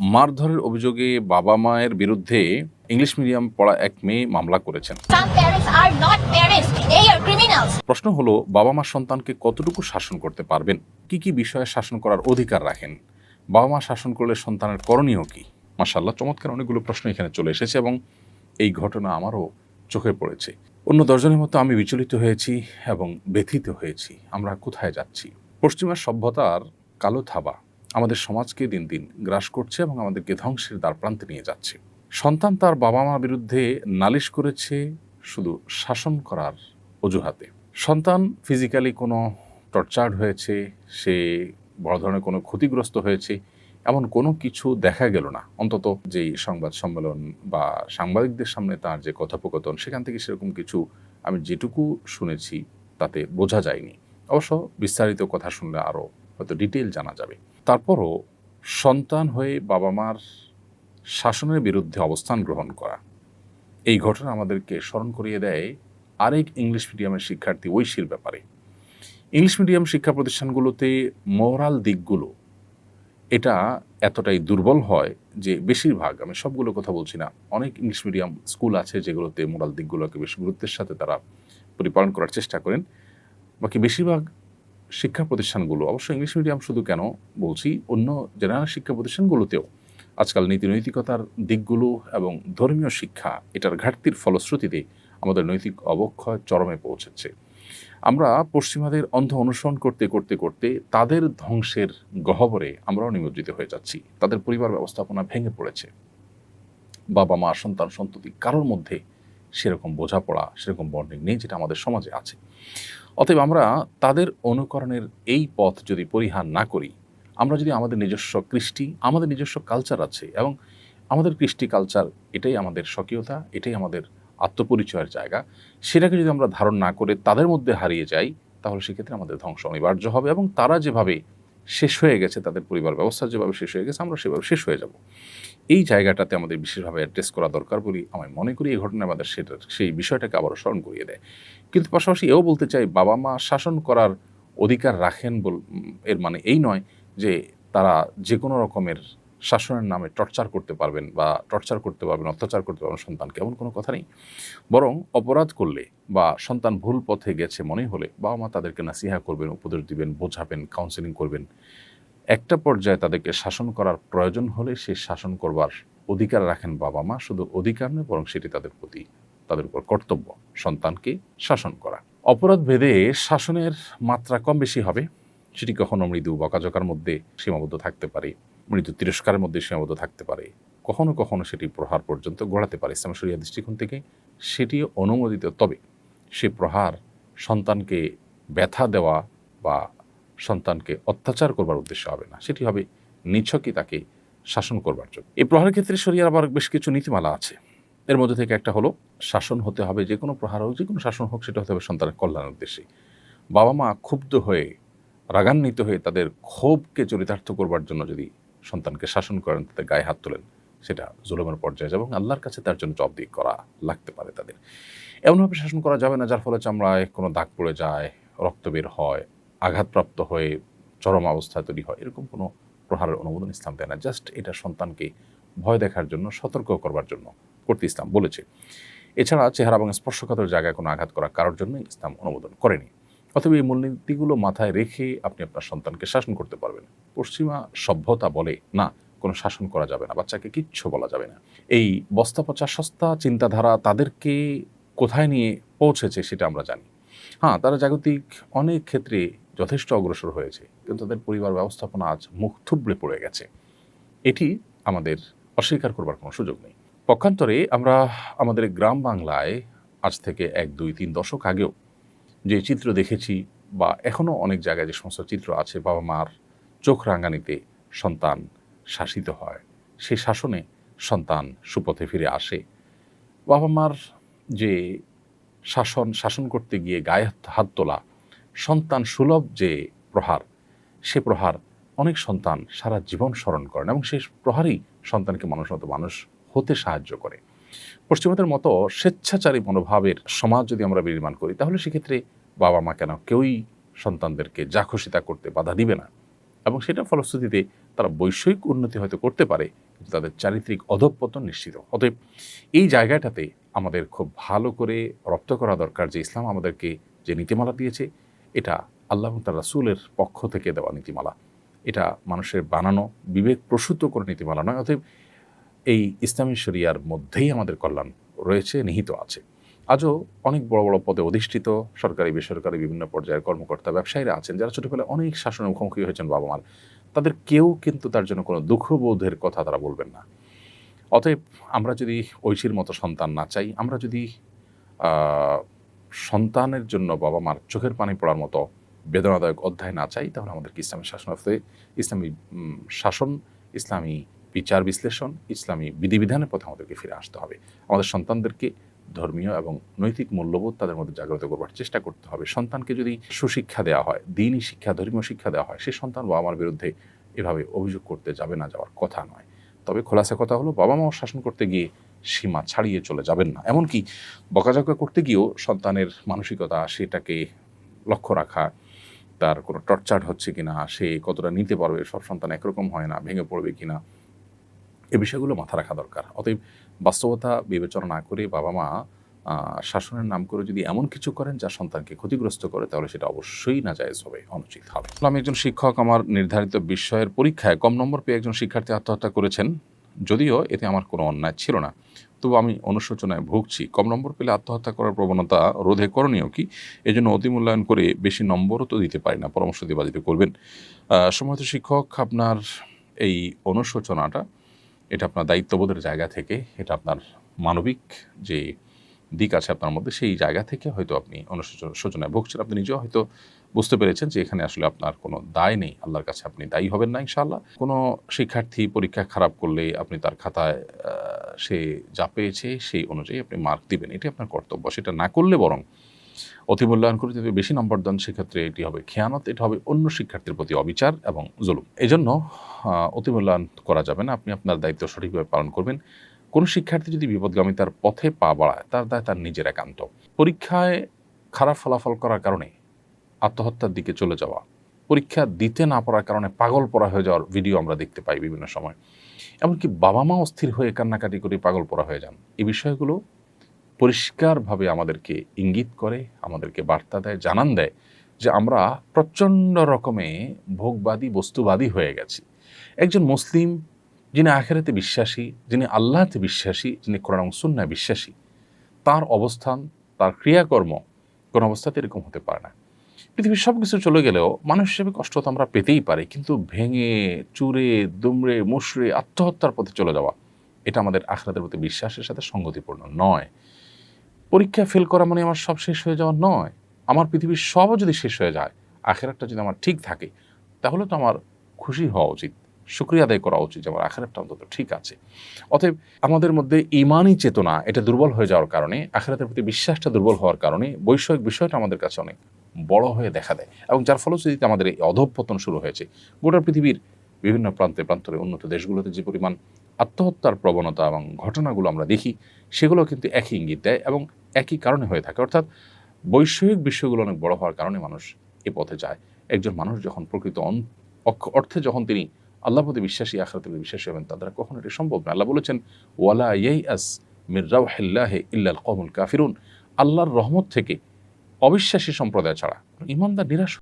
মারধরের অভিযোগে বাবা মায়ের বিরুদ্ধে ইংলিশ মিডিয়াম পড়া এক মেয়ে মামলা করেছেন. প্রশ্ন হলো বাবা মা সন্তানকে কতটুকু শাসন করতে পারবেন? কি কি বিষয়ে শাসন করার অধিকার রাখেন? বাবা মা শাসন করলে সন্তানের করণীয় কি? মাসাল্লাহ চমৎকার অনেকগুলো প্রশ্ন এখানে চলে এসেছে এবং এই ঘটনা আমারও চোখে পড়েছে। অন্য দর্জনের মতো আমি বিচলিত হয়েছি এবং ব্যথিত হয়েছি। আমরা কোথায় যাচ্ছি? পশ্চিমা সভ্যতার কালো থাবা আমাদের সমাজকে দিন দিন গ্রাস করছে এবং আমাদেরকে ধ্বংসের দ্বার প্রান্তে নিয়ে যাচ্ছে। সন্তান তার বাবা মা বিরুদ্ধে নালিশ করেছে শুধু শাসন করার অজুহাতে। সন্তান ফিজিক্যালি কোনো টর্চার্ড হয়েছে, সে বড় ধরনের কোনো ক্ষতিগ্রস্ত হয়েছে, এমন কোনো কিছু দেখা গেল না। অন্তত যেই সংবাদ সম্মেলন বা সাংবাদিকদের সামনে তার যে কথোপকথন, সেখান থেকে সেরকম কিছু আমি যেটুকু শুনেছি তাতে বোঝা যায়নি। অবশ্য বিস্তারিত কথা শুনলে আরও হয়তো ডিটেল জানা যাবে। তারপরও সন্তান হয়ে বাবা মার শাসনের বিরুদ্ধে অবস্থান গ্রহণ করা, এই ঘটনা আমাদেরকে স্মরণ করিয়ে দেয় আরেক ইংলিশ মিডিয়ামের শিক্ষার্থী ঐশীর ব্যাপারে। ইংলিশ মিডিয়াম শিক্ষা প্রতিষ্ঠানগুলোতে মোরাল দিকগুলো, এটা এতটাই দুর্বল হয় যে বেশিরভাগ, আমি সবগুলো কথা বলছি না, অনেক ইংলিশ মিডিয়াম স্কুল আছে যেগুলোতে মোরাল দিকগুলোকে বেশ গুরুত্বের সাথে তারা পরিপালন করার চেষ্টা করেন, বাকি বেশিরভাগ শিক্ষা প্রতিষ্ঠানগুলো, অবশ্য ইংলিশ মিডিয়াম শুধু কেন বলছি, অন্য জেনারেল শিক্ষা প্রতিষ্ঠানগুলোতেও আজকাল নীতি নৈতিকতার দিকগুলো এবং ধর্মীয় শিক্ষা, এটার ঘাটতির ফলশ্রুতিতে আমাদের নৈতিক অবক্ষয় চরমে পৌঁছেছে। আমরা পশ্চিমাদের অন্ধ অনুসরণ করতে করতে করতে তাদের ধ্বংসের গহ্বরে আমরাও নিমজ্জিত হয়ে যাচ্ছি। তাদের পরিবার ব্যবস্থাপনা ভেঙে পড়েছে। বাবা মা, সন্তান, সন্ততি, কারোর মধ্যে সেরকম বোঝাপড়া, সেরকম বন্ডিং নেই যেটা আমাদের সমাজে আছে। অতএব আমরা তাদের অনুকরণের এই পথ যদি পরিহার না করি, আমরা যদি আমাদের নিজস্ব কৃষ্টি, আমাদের নিজস্ব কালচার আছে এবং আমাদের কৃষ্টি কালচার এটাই আমাদের স্বকীয়তা, এটাই আমাদের আত্মপরিচয়ের জায়গা, সেটাকে যদি আমরা ধারণ না করে তাদের মধ্যে হারিয়ে যাই, তাহলে সেক্ষেত্রে আমাদের ধ্বংস অনিবার্য হবে এবং তারা যেভাবে শেষ হয়ে গেছে তাদের পরিবার ব্যবস্থা, যেভাবে শেষ হয়ে গেছে, আমরা সেভাবে শেষ হয়ে যাব। এই জায়গাটাতে আমাদের বিশেষভাবে অ্যাড্রেস করা দরকার বলি আমি মনে করি, এই ঘটনা আমাদের সেটা সেই বিষয়টাকে আবারও স্মরণ করিয়ে দেয়। কিন্তু পাশাপাশি এও বলতে চাই, বাবা মা শাসন করার অধিকার রাখেন বল এর মানে এই নয় যে তারা যে কোনো রকমের শাসনের নামে টর্চার করতে পারবেন বা টর্চার করতে পারবেন, অত্যাচার করতে পারবেন সন্তানকে, এমন কোনো কথা নেই। বরং অপরাধ করলে বা সন্তান ভুল পথে গেছে মনে হলে বাবা মা তাদেরকে নাসিহা করবেন, উপদেশ দিবেন, বোঝাবেন কাউন্সেলিং করবেন। একটা পর্যায়ে তাদেরকে শাসন করার প্রয়োজন হলে সে শাসন করবার অধিকার রাখেন বাবা মা, শুধু অধিকার নয়, বরং সেটি তাদের প্রতি, তাদের উপর কর্তব্য, সন্তানকে শাসন করা। অপরাধ ভেদে শাসনের মাত্রা কম বেশি হবে। সেটি কখনো মৃদু বকাঝকার মধ্যে সীমাবদ্ধ থাকতে পারে। মৃদু তিরস্কারের মধ্যে সীমাবদ্ধ থাকতে পারে। কখনো কখনো সেটি প্রহার পর্যন্ত গড়াতে পারে। ইসলাম শরিয়া দৃষ্টিকোণ থেকে সেটিও অনুমোদিত। তবে সে প্রহার সন্তানকে ব্যথা দেওয়া বা সন্তানকে অত্যাচার করবার উদ্দেশ্য হবে না। সেটি হবে নিছকই তাকে শাসন করবার জন্য। এই প্রহারের ক্ষেত্রে শরিয়ার আবার বেশ কিছু নীতিমালা আছে। এর মধ্যে থেকে একটা হলো, শাসন হতে হবে যে কোনো প্রহার হোক, যে কোনো শাসন হোক, সেটা হতে হবে সন্তানের কল্যাণের উদ্দেশ্যে। বাবা মা ক্ষুব্ধ হয়ে, রাগান্বিত হয়ে তাদের ক্ষোভকে চরিতার্থ করবার জন্য যদি সন্তানকে শাসন করেন, তাদের গায়ে হাত তোলেন, সেটা জুলুমের পর্যায়ে যাবে এবং আল্লাহর কাছে তার জন্য জবাবদিহি করা লাগতে পারে তাদের। এমনভাবে শাসন করা যাবে না, যার ফলে চামড়ায় কোনো দাগ পড়ে যায়, রক্ত বের হয়, আঘাতপ্রাপ্ত হয়ে চরম অবস্থা তৈরি হয়, এরকম কোনো প্রহারের অনুমোদন ইসলাম দেয় না। জাস্ট এটা সন্তানকে ভয় দেখার জন্য, সতর্ক করবার জন্য করতে ইসলাম বলেছে। এছাড়া চেহারা এবং স্পর্শকাতর জায়গায় কোনো আঘাত করা কারোর জন্য ইসলাম অনুমোদন করেনি। অথবা এই মূলনীতিগুলো মাথায় রেখে আপনি আপনার সন্তানকে শাসন করতে পারবেন। পশ্চিমা সভ্যতা বলে, না, কোনো শাসন করা যাবে না, বাচ্চাকে কিচ্ছু বলা যাবে না। এই বস্তা পচা সস্তা চিন্তাধারা তাদেরকে কোথায় নিয়ে পৌঁছেছে সেটা আমরা জানি। হ্যাঁ তারা জাগতিক অনেক ক্ষেত্রে যথেষ্ট অগ্রসর হয়েছে, কিন্তু তাদের পরিবার ব্যবস্থাপনা আজ মুখ থুবড়ে পড়ে গেছে। এটি আমাদের অস্বীকার করবার কোনো সুযোগ নেই। পক্ষান্তরে আমরা আমাদের গ্রাম বাংলায় আজ থেকে এক, দুই, তিন দশক আগেও যে চিত্র দেখেছি বা এখনও অনেক জায়গায় যে সমস্ত চিত্র আছে বাবা মার চোখ রাঙানিতে সন্তান শাসিত হয় সেই শাসনে সন্তান সুপথে ফিরে আসে। বাবা মার যে শাসন শাসন করতে গিয়ে গায়ে হাত- তোলা, সন্তান সুলভ যে প্রহার, সে প্রহার অনেক সন্তান সারা জীবন স্মরণ করেন এবং সেই প্রহারই সন্তানকে মানুষ মতো মানুষ হতে সাহায্য করে। পশ্চিমাদের মতো স্বেচ্ছাচারী মনোভাবের সমাজ যদি আমরা বিনির্মাণ করি, তাহলে সেক্ষেত্রে বাবা মা কেন কেউই সন্তানদেরকে যা খুশি তা করতে বাধা দিবে না। এবং সেটা ফলশ্রুতিতে তারা বৈষয়িক উন্নতি হয়তো করতে পারে, কিন্তু তাদের চারিত্রিক অধঃপতন নিশ্চিত। অতএব এই জায়গাটাতে আমাদের খুব ভালো করে রপ্ত করা দরকার যে ইসলাম আমাদেরকে যে নীতিমালা দিয়েছে, এটা আল্লাহ তার রাসুলের পক্ষ থেকে দেওয়া নীতিমালা। এটা মানুষের বানানো বিবেক প্রসূত করে নীতিমালা নয়, অতএব এই ইসলামী শরিয়ার মধ্যেই আমাদের কল্যাণ রয়েছে, নিহিত আছে। আজও অনেক বড় বড় পদে অধিষ্ঠিত সরকারি, বেসরকারি বিভিন্ন পর্যায়ের কর্মকর্তা, ব্যবসায়ীরা আছেন যারা ছোটবেলায় অনেক শাসনের মুখোমুখি হয়েছেন বাবা মার তাদের কেউ কিন্তু তার জন্য কোনো দুঃখবোধের কথা তারা বলবেন না। অতএব আমরা যদি ঐশীর মতো সন্তান না চাই, আমরা যদি সন্তানের জন্য বাবা মার চোখের পানি পড়ার মতো বেদনাদায়ক অধ্যায় না চাই, তাহলে আমাদেরকে ইসলামী শাসন শাসনার্থে ইসলামী শাসন, ইসলামী বিচার বিশ্লেষণ, ইসলামী বিধিবিধানের পথে আমাদেরকে ফিরে আসতে হবে। আমাদের সন্তানদেরকে ধর্মীয় এবং নৈতিক মূল্যবোধ তাদের মধ্যে জাগ্রত করবার চেষ্টা করতে হবে। সন্তানকে যদি সুশিক্ষা দেওয়া হয়, দিনই শিক্ষা, ধর্মীয় শিক্ষা দেওয়া হয়, সে সন্তান বাবা মার বিরুদ্ধে এভাবে অভিযোগ করতে যাবে না, যাওয়ার কথা নয়। তবে খোলাসা কথা হলো বাবা মাও শাসন করতে গিয়ে সীমা ছাড়িয়ে চলে যাবেন না। এমনকি বকাঝকা করতে গিয়েও সন্তানের মানসিকতা সেটাকে লক্ষ্য রাখা, তার কোনো টর্চার হচ্ছে কিনা, সে কতটা নিতে পারবে, সব সন্তান একরকম হয় না, ভেঙে পড়বে কিনা এ বিষয়গুলো মাথা রাখা দরকার। অতএব বাস্তবতা বিবেচনা না করে বাবা মা শাসনের নাম করে যদি এমন কিছু করেন যা সন্তানকে ক্ষতিগ্রস্ত করে, তাহলে সেটা অবশ্যই না জায়েজ হবে, অনুচিত হবে। আমি একজন শিক্ষক আমার নির্ধারিত বিষয়ের পরীক্ষায় কম নম্বর পেয়ে একজন শিক্ষার্থী আত্মহত্যা করেছেন। যদিও এতে আমার কোনো অন্যায় ছিল না। তবু আমি অনুশোচনায় ভুগছি। কম নম্বর পেলে আত্মহত্যা করার প্রবণতা রোধে করণীয় কি? এই জন্য অতি মূল্যায়ন করে বেশি নম্বরও তো দিতে পারি না। পরামর্শ দিয়ে বাজিতে করবেন। সম্মানিত শিক্ষক, আপনার এই অনুশোচনাটা এটা আপনার দায়িত্ববোধের জায়গা থেকে, এটা আপনার মানবিক যে দিক আছে আপনার মধ্যে, সেই জায়গা থেকে হয়তো আপনি অনুশোচনায় ভুগছেন। আপনি নিজেও হয়তো বুঝতে পেরেছেন যে এখানে আসলে আপনার কোনো দায় নেই। আল্লাহর কাছে আপনি দায়ী হবেন না, ইনশাআল্লাহ। কোনো শিক্ষার্থী পরীক্ষা খারাপ করলে আপনি তার খাতায় সে যা পেয়েছে সেই অনুযায়ী আপনি মার্ক দিবেন। এটি আপনার কর্তব্য। সেটা না করলে বরং অতি মূল্যায়ন করে যদি বেশি নম্বর দেন সেক্ষেত্রে এটি হবে খেয়ানত এটা হবে অন্য শিক্ষার্থীর প্রতি অবিচার এবং জুলুম। এই জন্য আহ, অতি মূল্যায়ন করা যাবে না। আপনি আপনার দায়িত্ব সঠিকভাবে পালন করবেন। কোনো শিক্ষার্থী যদি বিপদগামিতার পথে পা বাড়ায় তার দায় তার নিজের একান্ত। পরীক্ষায় খারাপ ফলাফল করার কারণে আত্মহত্যার দিকে চলে যাওয়া পরীক্ষা দিতে না পারার কারণে পাগল পড়া হয়ে যাওয়ার ভিডিও আমরা দেখতে পাই বিভিন্ন সময়। এমনকি বাবা মা অস্থির হয়ে কান্নাকাটি করে পাগল পড়া হয়ে যান। এই বিষয়গুলো পরিষ্কারভাবে আমাদেরকে ইঙ্গিত করে, আমাদেরকে বার্তা দেয়, জানান দেয় যে আমরা প্রচণ্ড রকমে ভোগবাদী, বস্তুবাদী হয়ে গেছি। একজন মুসলিম যিনি আখেরাতে বিশ্বাসী, যিনি আল্লাহতে বিশ্বাসী, যিনি কোরআন সুন্নায় বিশ্বাসী, তার অবস্থান, তার ক্রিয়াকর্ম কোনো অবস্থাতে এরকম হতে পারে না। পৃথিবীর সব কিছু চলে গেলেও মানুষ হিসেবে কষ্ট তো আমরা পেতেই পারি, কিন্তু ভেঙে, চুরে, দুমড়ে মুশড়ে আত্মহত্যার পথে চলে যাওয়া, এটা আমাদের আখরাতের প্রতি বিশ্বাসের সাথে সঙ্গতিপূর্ণ নয়। পরীক্ষা ফেল করা মানে আমার সব শেষ হয়ে যাওয়া নয়। আমার পৃথিবীর সবও যদি শেষ হয়ে যায়, আখেরাতটা যদি আমার ঠিক থাকে, তাহলে তো আমার খুশি হওয়া উচিত, শুক্রিয়া আদায় করা উচিত যে আমার আখেরাতটা অন্তত ঠিক আছে। অতএব আমাদের মধ্যে ইমানই চেতনা, এটা দুর্বল হয়ে যাওয়ার কারণে, আখেরাতের প্রতি বিশ্বাসটা দুর্বল হওয়ার কারণে বৈষয়িক বিষয়টা আমাদের কাছে অনেক বড় হয়ে দেখা দেয় এবং যার ফলশ্রুতিতে আমাদের এই অধঃপতন শুরু হয়েছে। গোটা পৃথিবীর বিভিন্ন প্রান্তে প্রান্তরে উন্নত দেশগুলোতে যে পরিমাণ আত্মহত্যার প্রবণতা এবং ঘটনাগুলো আমরা দেখি, সেগুলো কিন্তু একই ইঙ্গিত দেয় এবং একই কারণে হয়ে থাকে। অর্থাৎ বৈষয়িক বিষয়গুলো অনেক বড় হওয়ার কারণে মানুষ এ পথে যায়। একজন মানুষ যখন প্রকৃত অর্থে যখন তিনি আল্লাহ প্রতি বিশ্বাসী আখরাতে প্রতি বিশ্বাসী হবেন তাদের কখনো এটি সম্ভব না আল্লাহ বলেছেন, ওয়ালা ইয়াই আস মির্রাউ হেল্লাহে ইল্লাল কমুল কাফিরুন। আল্লাহর রহমত থেকে অবিশ্বাসী সম্প্রদায় ছাড়া ইমানদার নিরাশ